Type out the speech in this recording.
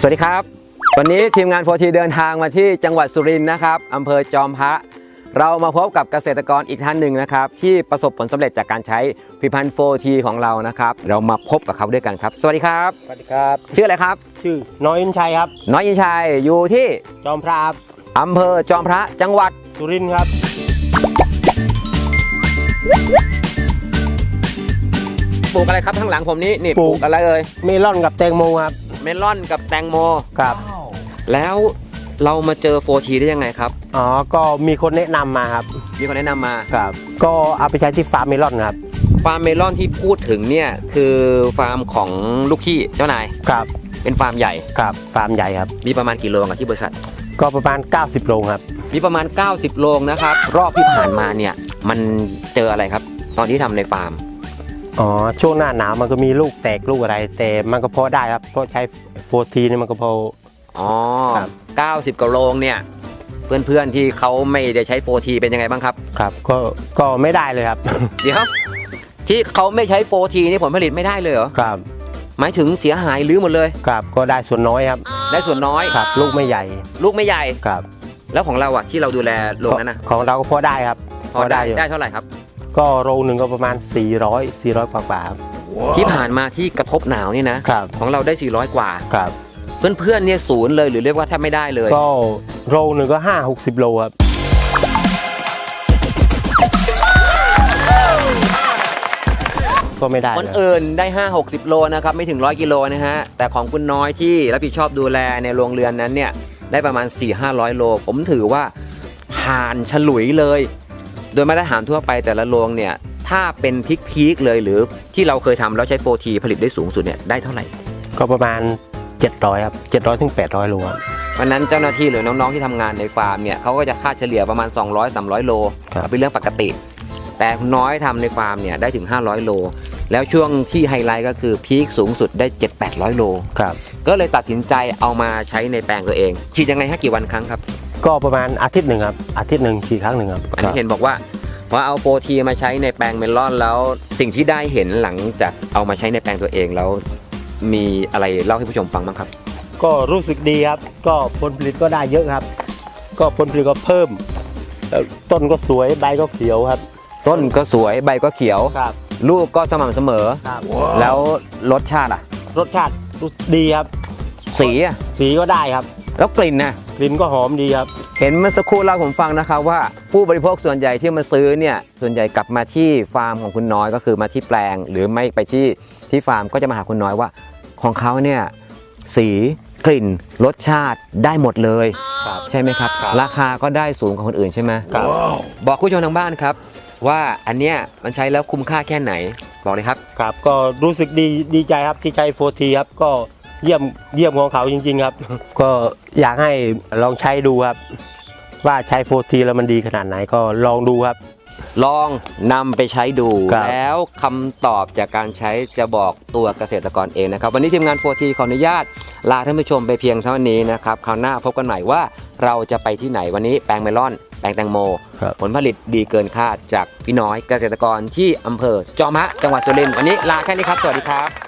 สวัสดีครับ วันนี้ทีมงานโฟทีเดินทางมาที่จังหวัดสุรินทร์นะครับอำเภอจอมพระ เรามาพบกับเกษตรกรอีกท่านหนึ่งนะครับ ที่ประสบผลสำเร็จจากการใช้ผลิตภัณฑ์โฟทีของเรานะครับ เรามาพบกับเขาด้วยกันครับ สวัสดีครับ สวัสดีครับ ชื่ออะไรครับ ชื่อน้อยอินชัยครับ น้อยอินชัยอยู่ที่จอมพระครับอำเภอจอมพระจังหวัดสุรินทร์ครับป ลูกอะไรครับข้างหลังผมนี้นี่ปปลูลูก กอะไรเอ่ยเมลอนกับแตงโมครับเมลอนกับแตงโม ครับแล้วเรามาเจอโฟทีได้ยังไงครับอ๋อก็มีคนแนะนำมาครับมีคนแนะนำมา ครับก็เอาไปใช้ที่ฟาร์มเมลอนครับฟาร์มเมลอนที่พูดถึงเนี่ยคือฟาร์มของลูกขี้เจ้านาย ครับเป็นฟาร์มใหญ่ ครับฟาร์มใหญ่ครับ มีประมาณกี่โรงอะที่บริษัท ก็ประมาณ 90โรงครับ มีประมาณ 90โรงนะครับ รอบที่ผ่านมาเนี่ย มันเจออะไรครับ ตอนที่ทำในฟาร์ม อ๋อช่วงหน้าหนาวมันก็มีลูกแตกลูกอะไร แต่มันก็พอได้ครับเพราะใช้โฟทีนี่มันก็พอ อ๋อครับ90กว่าโรงเนี่ย เพื่อนๆที่เขาไม่ได้ใช้ 4T เป็นยังไงบ้างครับ ครับ ก็ก็ไม่ได้เลยครับ เดี๋ยวที่เขาไม่ใช้ 4T นี่ผลผลิตไม่ได้เลยเหรอ ครับหมายถึงเสียหายหรือหมดเลย ครับก็ได้ส่วนน้อยครับ ได้ส่วนน้อย ครับ ลูกไม่ใหญ่ลูกไม่ใหญ่ ครับแล้วของเราอะที่เราดูแลโรงนั้นนะของเราก็พอได้ครับ พอได้อยู่ได้เท่าไหร่ครับ ก็โรงหนึ่งก็ประมาณ 400 400 กว่ากว่าครับที่ผ่านมาที่กระทบหนาวนี่นะ ครับของเราได้ 400 กว่า ครับ เพื่อนๆเนี่ยศูนย์เลยหรือเรียกว่าแทบไม่ได้เลย ก็โลหนึ่งก็ห้าหกสิบโลครับก็ไม่ได้คนเลยอื่นได้ 5 60 โลนะครับ ไม่ถึง 100 กิโลนะฮะ แต่ของคุณน้อยที่รับผิดชอบดูแลในโรงเรือนนั้นเนี่ย ได้ประมาณ 4-500 โล ผมถือว่าผ่านฉลุยเลย โดยมาตรฐานทั่วไปแต่ละโรงเนี่ยถ้าเป็นพีคๆเลยหรือที่เราเคยทำแล้วใช้ 4T ผลิตได้สูงสุดเนี่ยได้เท่าไหร่ ก็ประมาณ 700ครับ700ถึง800โลครับ วันนั้นเจ้าหน้าที่หรือน้องๆที่ทำงานในฟาร์มเนี่ยเขาก็จะค่าเฉลี่ยประมาณ 200-300 โลครับ เป็นเรื่องปกติ แต่คุณน้อยทำในฟาร์มเนี่ยได้ถึง 500 โล แล้วช่วงที่ไฮไลท์ก็คือพีคสูงสุดได้ 7-800 โล ครับ ก็เลยตัดสินใจเอามาใช้ในแปลงตัวเอง ฉีดยังไงให้กี่วันครั้งครับ ก็ประมาณอาทิตย์หนึ่งครับอาทิตย์หนึ่งฉีดครั้งหนึ่งครับ อันนี้เห็นบอกว่าพอเอาโปรทีมาใช้ในแปลงเมลอนแล้ว สิ่งที่ได้เห็นหลังจากเอามาใช้ในแปลงตัวเองแล้ว มีอะไรเล่าให้ผู้ชมฟังบ้างครับ ก็รู้สึกดีครับ ก็ผลผลิตก็ได้เยอะครับ ก็ผลผลิตก็เพิ่มแล้วต้นก็สวยใบก็เขียวครับ ต้นก็สวยใบก็เขียว ครับ ลูกก็สม่ำเสมอ ครับแล้วรสชาติอะ รสชาติดีครับ สีอะสีก็ได้ครับ แล้วกลิ่นน่ะ กลิ่นก็หอมดีครับ เห็นเมื่อสักครู่เล่าให้ผมฟังนะครับว่าผู้บริโภคส่วนใหญ่ที่มาซื้อเนี่ยส่วนใหญ่กลับมาที่ฟาร์มของคุณน้อยก็คือมาที่แปลง หรือไม่ไปที่ที่ฟาร์มก็จะมาหาคุณน้อยว่า ของเขาเนี่ยสีกลิ่นรสชาติได้หมดเลยครับใช่ไหมครับครับราคาก็ได้สูงกว่าคนอื่นใช่ไหมครับ บอกผู้ชมทางบ้านครับ ว่าอันเนี้ยมันใช้แล้วคุ้มค่าแค่ไหนบอกเลยครับ ครับก็รู้สึกดีดีใจครับที่ใช้โฟทีครับก็ เยี่ยมเยี่ยมของเขาจริง ๆ ครับ ก็อยากให้ลองใช้ดูครับ ว่าใช้โฟทีแล้วมันดีขนาดไหนก็ลองดูครับ ลองนำไปใช้ดู ครับ แล้วคำตอบจากการใช้จะบอกตัวเกษตรกรเองนะครับ วันนี้ทีมงาน 4T ขออนุญาต ลาท่านผู้ชมไปเพียงเท่านี้นะครับ คราวหน้าพบกันใหม่ว่าเราจะไปที่ไหนวันนี้แปลงเมลอน แปลงแตงโม ครับ ผลผลิตดีเกินคาดจากพี่น้อยเกษตรกรที่อำเภอจอมพระจังหวัดสุรินทร์วันนี้ลาแค่นี้ครับ สวัสดีครับ